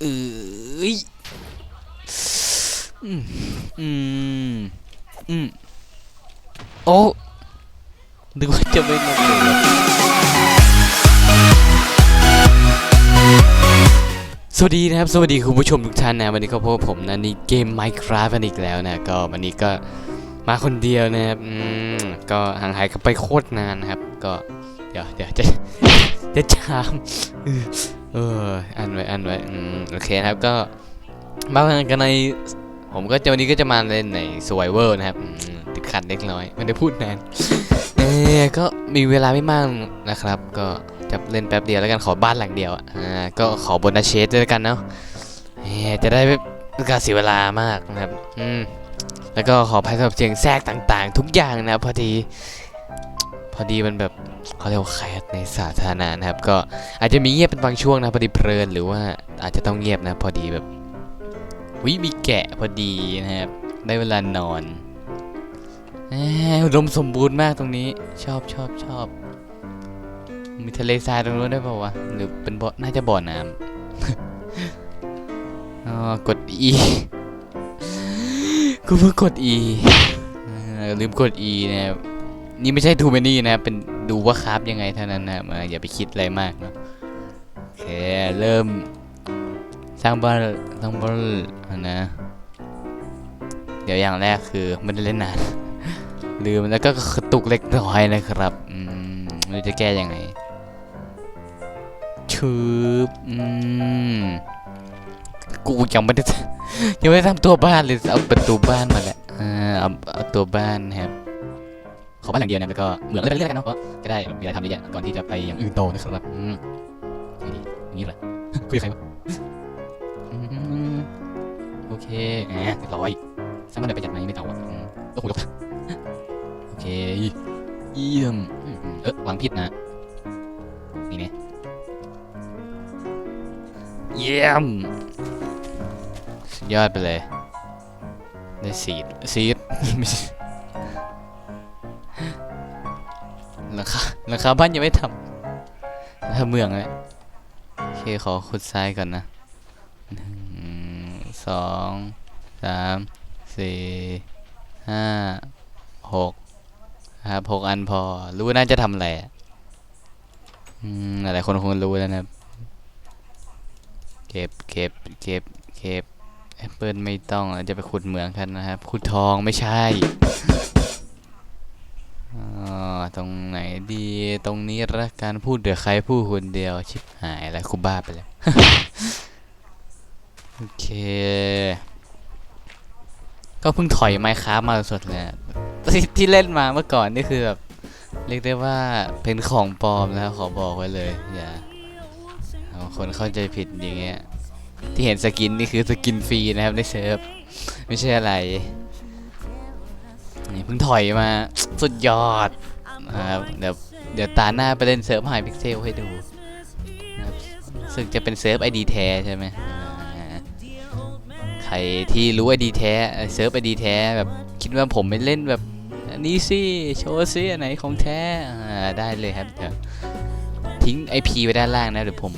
เอ้ยอืม อืม อืม โอ้นึกว่าจะไม่ลงเลยสวัสดีนะครับ สวัสดีคุณผู้ชมทุกท่านนะ วันนี้ก็พบกับผมนะนี่เกม Minecraft กันอีกแล้วนะ ก็วันนี้ก็มาคนเดียวนะครับ อืม ก็ห่างหายกันไปโคตรนานนะครับ ก็ เดี๋ยวเดี๋ยวจะจะจาม เอออันไว้อันไว้อืมโอเคครับก็มากันในผมก็จะวันนี้ก็จะมาเล่นใน Survivor นะครับติดขัดเล็กน้อยไม่ได้พูดนานเออก็มีเวลาไม่มากนะครับ ก็จะเล่นแป๊บเดียวแล้วกันขอบ้านหลังเดียวอะอ่าก็ขอโบนัสเชสด้วยกันเนาะเออจะได้ไม่การเสียเวลามากนะครับอืมแล้วก็ขออภัยสำหรับเสียงแทรกต่างๆ ทุกอย่างนะครับพอดี พอดีมันแบบเขาเรียกว่าแคสในสาธารณะนะครับ ก็อาจจะมีเงียบเป็นบางช่วงนะพอดีเพลินหรือว่าอาจจะต้องเงียบนะพอดีแบบวิมีแกะพอดีนะครับ ได้เวลานอนแหมอุดมสมบูรณ์มากตรงนี้ ชอบชอบชอบมีทะเลทรายตรงนู้นได้เปล่าวะหรือเป็นบ่อน่าจะบ่อน้ำอ๋อกด E กูเพิ่งกด E เออลืมกด E นะครับ นี่ไม่ใช่ทูเมนี่นะครับเป็นดูว่าคราฟยังไงเท่านั้นนะมาอย่าไปคิดอะไรมากเนาะโอเคเริ่มสร้างบ้านสร้างบ้านนะ เดี๋ยวอย่างแรกคือไม่ได้เล่นนานลืมแล้วก็กระตุกเล็กน้อยนะครับอืมไม่รู้จะแก้ยังไงชืบอืมกูยังไม่ได้ยังไม่ได้ทำตัวบ้านเลยเอาประตูบ้านมาแล้วอ่าเอาเอาตัวบ้านครับ ขอบ้านหลังเดียวนะแล้วก็เหมือนเรื่อยๆกันเนาะเพราะจะได้มีอะไรทำเยอะๆก่อนที่จะไปอย่างอื่นโตนะครับอืมนี่อย่างนี้แหละคุยกับใครวะโอเคแหมเรียบร้อยสร้างบ้านแบบประหยัดไหมไม่เต่าอะอืมก็คุยกโอเคเยี่ยมเออวางผิดนะนี่เนี่ยเยี่ยมยอดไปเลยได้ซีดซีดไม่ใช่ ราคาราคาบ้านยังไม่ทำทำเมืองเลยโอเคขอขุดซ้ายก่อนนะหนึ่งสองสามสี่ห้าหกครับหกอันพอ รู้น่าจะทำอะไรอะอืมหลายคนคงรู้แล้วนะครับ เก็บเก็บเก็บเก็บแอปเปิลไม่ต้องจะไปขุดเหมืองกันนะครับ ขุดทองไม่ใช่ ตรงไหนดีตรงนี้ละการพูดเดี๋ยวใครพูดคนเดียว ชิบหายแล้วคุบ้าไปแล้ว โอเค ก็เพิ่งถอยไมค้ามาสดเลยที่ที่เล่นมาเมื่อก่อนนี่คือแบบเรียกได้ว่าเป็นของปลอมแล้วขอบอกไว้เลย อย่าเอาคนเข้าใจผิดอย่างเงี้ยที่เห็นสกินนี่คือสกินฟรีนะครับในเซิร์ฟไม่ใช่อะไรนี่เพิ่งถอยมา สุดยอด นะครับเดี๋ยวเดี๋ยวตาหน้าไปเล่นเซิร์ฟไฮพิกเซลให้ดูนะครับซึ่งจะเป็นเซิร์ฟไอดีแท้ใช่ไหมใครที่รู้ไอดีแท้เซิร์ฟไอดีแท้แบบคิดว่าผมไม่เล่นแบบนี้สิโชว์ซิอันไหนของแท้ได้เลยครับเดี๋ยวทิ้ง IP ไว้ด้านล่างนะเดี๋ยวผม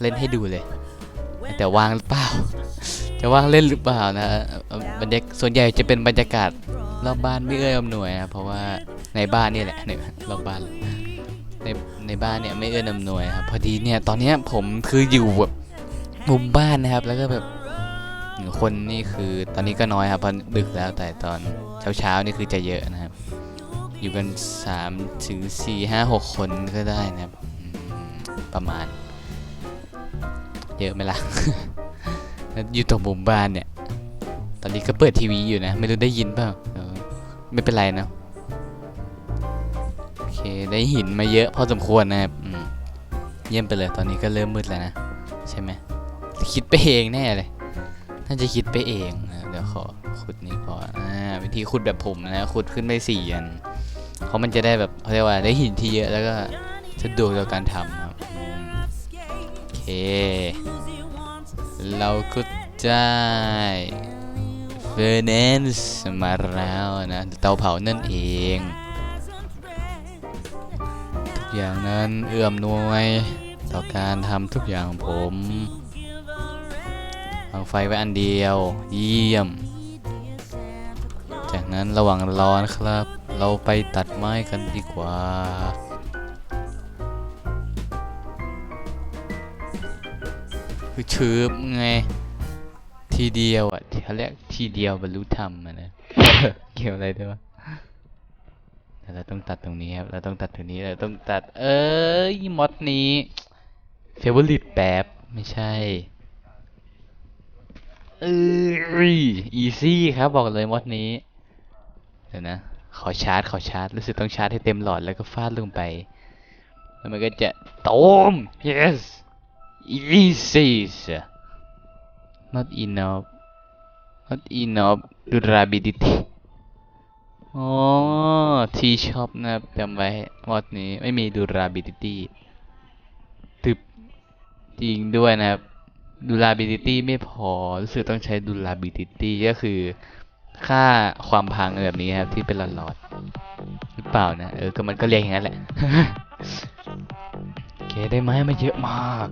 เล่นให้ดูเลย แต่วางหรือเปล่า จะว่างเล่นหรือเปล่านะบรรยากส่วนใหญ่จะเป็นบรรยากาศ รอบบ้านไม่เอื้ออำนวยนะเพราะว่าในบ้านนี่แหละในรอบบ้านในในบ้านเนี่ยไม่เอื้ออำนวยครับพอดีเนี่ยตอนนี้ผมคืออยู่แบบมุมบ้านนะครับ แล้วก็แบบคนนี่คือตอนนี้ก็น้อยครับเพราะดึกแล้วแต่ตอนเช้าเช้านี่คือจะเยอะนะครับ อยู่กัน3ถึง4 5 6 คนก็ได้นะครับประมาณ เยอะไหมล่ะอยู่ตรงมุมบ้านเนี่ย ตอนนี้ก็เปิดทีวีอยู่นะ ไม่รู้ได้ยินเปล่า ไม่เป็นไรนะโอเคได้หินมาเยอะพอสมควรนะครับเยี่ยมไปเลยตอนนี้ก็เริ่มมืดแล้วนะ ใช่ไหมคิดไปเองแน่เลยน่าจะคิดไปเองนะเดี๋ยวขอขุดนี้ก่อนอ่าวิธีขุดแบบผมนะขุดขึ้นไปสี่อันเพราะมันจะได้แบบเขาเรียกว่าได้หินที่เยอะแล้วก็สะดวกต่อการทำครับโอเค เราก็ได้ เฟอร์เนนซ์มาแล้วนะเตาเผานั่นเองทุกอย่างนั้นเอื้อมนวยต่อการทำทุกอย่างของผมวางไฟไว้อันเดียว เยี่ยม จากนั้นระหว่างร้อนครับ เราไปตัดไม้กันดีกว่าคือชืบไง ทีเดียวอะเขาเรียกทีเดียวบรรลุธรรมอะนะเกี่ยวอะไรด้วยวะเราต้องตัดตรงนี้ครับ เราต้องตัดตรงนี้ เราต้องตัด เอ้ยมอดนี้เฟเวอร์ลิตแป๊บไม่ใช่เอ้ยอีซี่ครับบอกเลยมอดนี้เดี๋ยวนะ ขอชาร์จ ขอชาร์จ รู้สึกต้องชาร์จให้เต็มหลอดแล้วก็ฟาดลงไป แล้วมันก็จะโตม yes easy not enough not enough durability อ๋อ T shop นะครับจำไว้มอดนี้ไม่มี durability ตึบจริงด้วยนะครับ durability ไม่พอรู้สึกต้องใช้ durability ก็คือค่าความพังแบบนี้ครับ ที่เป็นหลอดๆหรือเปล่านะ เออ ก็มันก็เรียกอย่างนั้นแหละ โอเค ได้ไม้มาเยอะมาก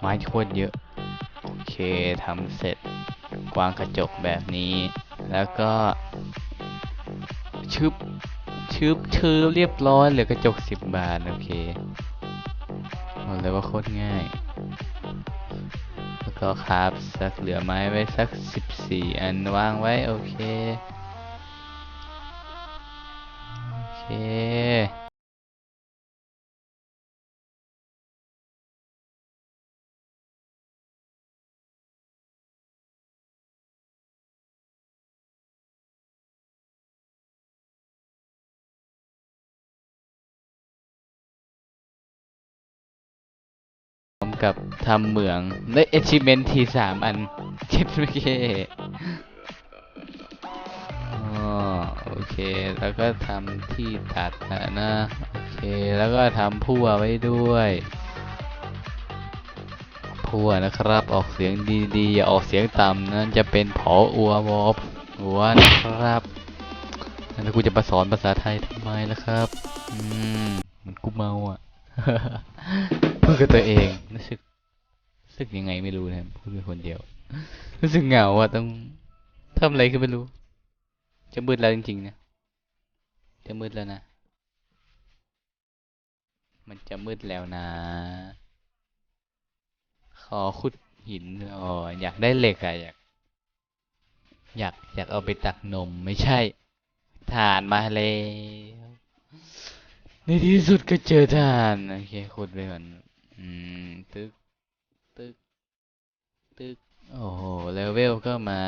ไม้โคตรเยอะ เคทำเสร็จวางกระจกแบบนี้ แล้วก็ชึบชึบชืบเรียบร้อยเหลือกระจกสิบบาท โอเคบอกเลยว่าโคตรง่าย แล้วก็คราบสักเหลือไม้ไว้สักสิบสี่อันวางไว้ โอเค โอเค กับทำเหมืองได้ achievement ทีสามอันเจ็ดโอเคอ๋อโอเค แล้วก็ทำที่ตัดนะนะ โอเค แล้วก็ทำพั่วไว้ด้วยพั่วนะครับ ออกเสียงดีๆ อย่าออกเสียงต่ำนั้นจะเป็นผออัววอบหัวนะครับแล้วกูจะมาสอนภาษาไทยทำไมล่ะครับ อืมเหมันกูเมาอะ พูดกับตัวเองรู้สึกรู้สึกยังไงไม่รู้นะครับพูดเป็นคนเดียว รู้สึกเหงาอะต้องทำอะไรก็ไม่รู้ จะมืดแล้วจริงๆนะจะมืดแล้วนะมันจะมืดแล้วนะ ขอขุดหินอ๋ออยากได้เหล็กอะอยาก อยากอยากเอาไปตักนมไม่ใช่ถ่านมาแล้วในที่สุดก็เจอถ่าน โอเคขุดไปก่อน อืม ตึก ตึก ตึก โอ้โห เลเวลก็มา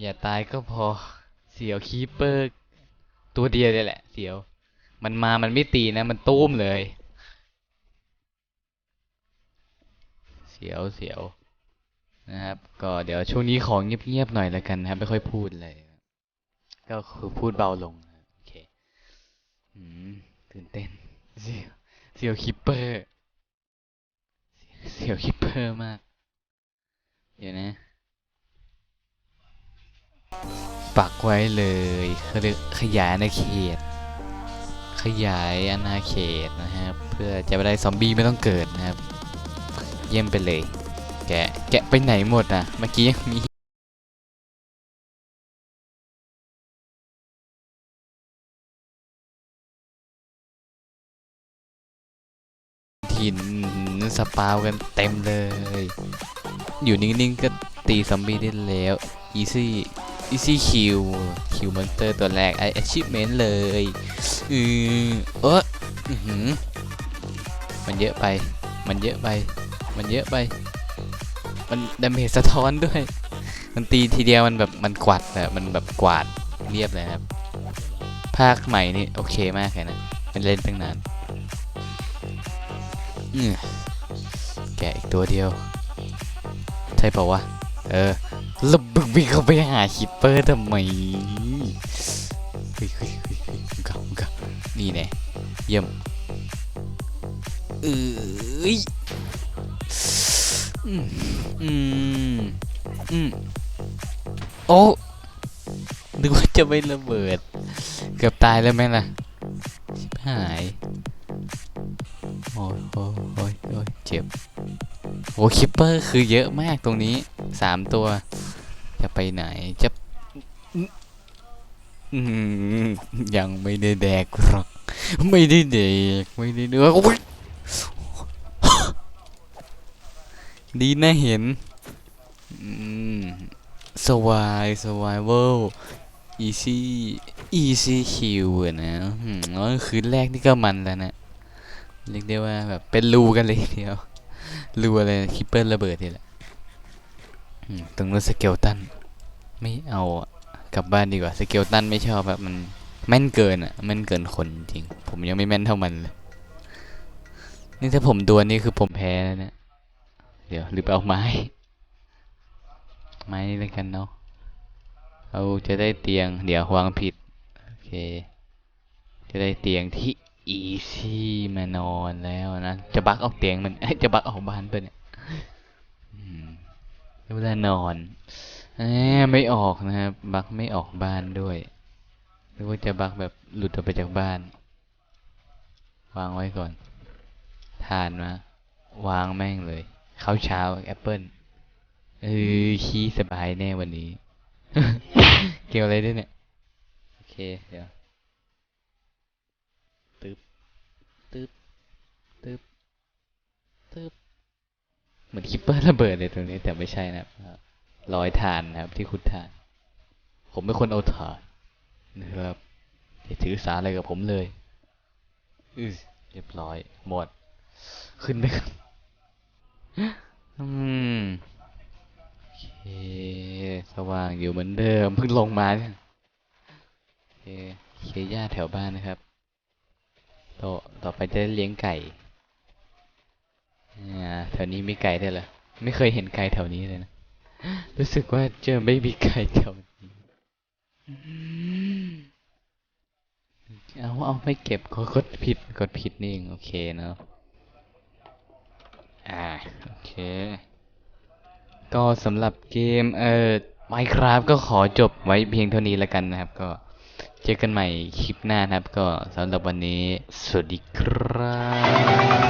อย่าตายก็พอ เสียวคีเปอร์ ตัวเดียวเลยแหละ เสียว มันมามันไม่ตีนะ มันตุ้มเลย เสียวเสียวนะครับ ก็เดี๋ยวช่วงนี้ของเงียบๆหน่อยแล้วกันนะครับ ไม่ค่อยพูดเลย ก็คือพูดเบาลงโอเค อืม ตื่นเต้นเสียว เสียวคิปเปอร์เสียวคิปเปอร์มาก เดี๋ยวนะ ปักไว้เลยเขาเรียกขยายอาณาเขต ขยายอาณาเขตนะครับ เพื่อจะไม่ได้ซอมบี้ไม่ต้องเกิดนะครับ เยี่ยมไปเลย แกะ แกะไปไหนหมดอะเมื่อกี้ยังมี ปาวกันเต็มเลย อยู่นิ่งๆก็ตีซอมบี้ได้แล้ว easy easy kill kill monster ตัวแรกไอ achievement เลยอือเออมันเยอะไป มันเยอะไป มันเยอะไป มันดาเมจสะท้อนด้วย มันตีทีเดียวมันแบบมันกวาดแบบมันแบบกวาดเรียบเลยครับ ภาคใหม่นี่โอเคมากเลยนะ เป็นเล่นตั้งนานอือ แกะอีกตัวเดียว ใช่ป่าวะ เออแล้วบึกวิ่งเข้าไปหาคิปเปอร์ทำไมเฮ้ยเฮ้ยเฮ้ยเฮ้ยมึงกลับมึงกลับนี่แน่เยี่ยมเอ้ยอืมอืมอืมโอ้นึกว่าจะไม่ระเบิด เกือบตายแล้วไหมล่ะชิบหาย โอ้ยโอ้ยโอ้ยโอ้ยเจ็บ คิปเปอร์คือเยอะมากตรงนี้สามตัว จะไปไหนจะยังไม่ได้แดกหรอก ไม่ได้แดก ไม่ได้เนื้อโอ้ยดีนะเห็นสวายสวายเวล easy easy kill อะนะอืมแล้วคืนแรกนี่ก็มันแล้วนะ เรียกได้ว่าแบบเป็นรูกันเลยเดียว รูอะไรคิปเปิลระเบิดนี่แหละตรงนู้นสเกลตันไม่เอากลับบ้านดีกว่าสเกลตันไม่ชอบแบบมันแม่นเกินอะแม่นเกินคนจริง ผมยังไม่แม่นเท่ามันเลยนี่ถ้าผมดวลนี่คือผมแพ้แล้วเนี่ยเดี๋ยวหรือเอาไม้ ไม้นี่แล้วกันเนาะเราจะได้เตียง เดี๋ยววางผิดโอเค จะได้เตียงที่ อีซี่มานอนแล้วนะ จะบักออกเตียงมันจะบักออกบ้านเปเนี่ยเวลานอนแหมไม่ออกนะครับบักไม่ออกบ้านด้วย หรือว่าจะบักแบบหลุดออกไปจากบ้าน วางไว้ก่อนทานมาวางแม่งเลยเข้าเช้าแอปเปิลเออขี้สบายแน่วันนี้ เกี่ยวอะไรด้วยเนี่ย โอเค เดี๋ยว ตึ๊บ ตึ๊บ ตึ๊บ ตึ๊บ เหมือนคิปเปอร์ระเบิดเลยตรงนี้ แต่ไม่ใช่นะครับรอยทานนะครับ ที่คุดทาน ผมเป็นคนเอาถานนะครับอย่าถือสาอะไรกับผมเลยอือเรียบร้อย หมด ขึ้นไปครับอืมโอเคสว่างอยู่เหมือนเดิมเพิ่งลงมาเนี่ยโอเคเคหญ้าแถวบ้านนะครับต่อต่อไปจะเลี้ยงไก่ แถวนี้มีไก่ด้วยเหรอไม่เคยเห็นไก่แถวนี้เลยนะ รู้สึกว่าเจอไม่มีไก่แถวนี้อืมเอาเอาไม่เก็บกดกดผิดกดผิดนี่เองโอเคเนาะ อ่าโอเค ก็สำหรับเกมเอ่อ Minecraft ก็ขอจบไว้เพียงเท่านี้แล้วกันนะครับ ก็เจอกันใหม่คลิปหน้านะครับ ก็สำหรับวันนี้ สวัสดีครับ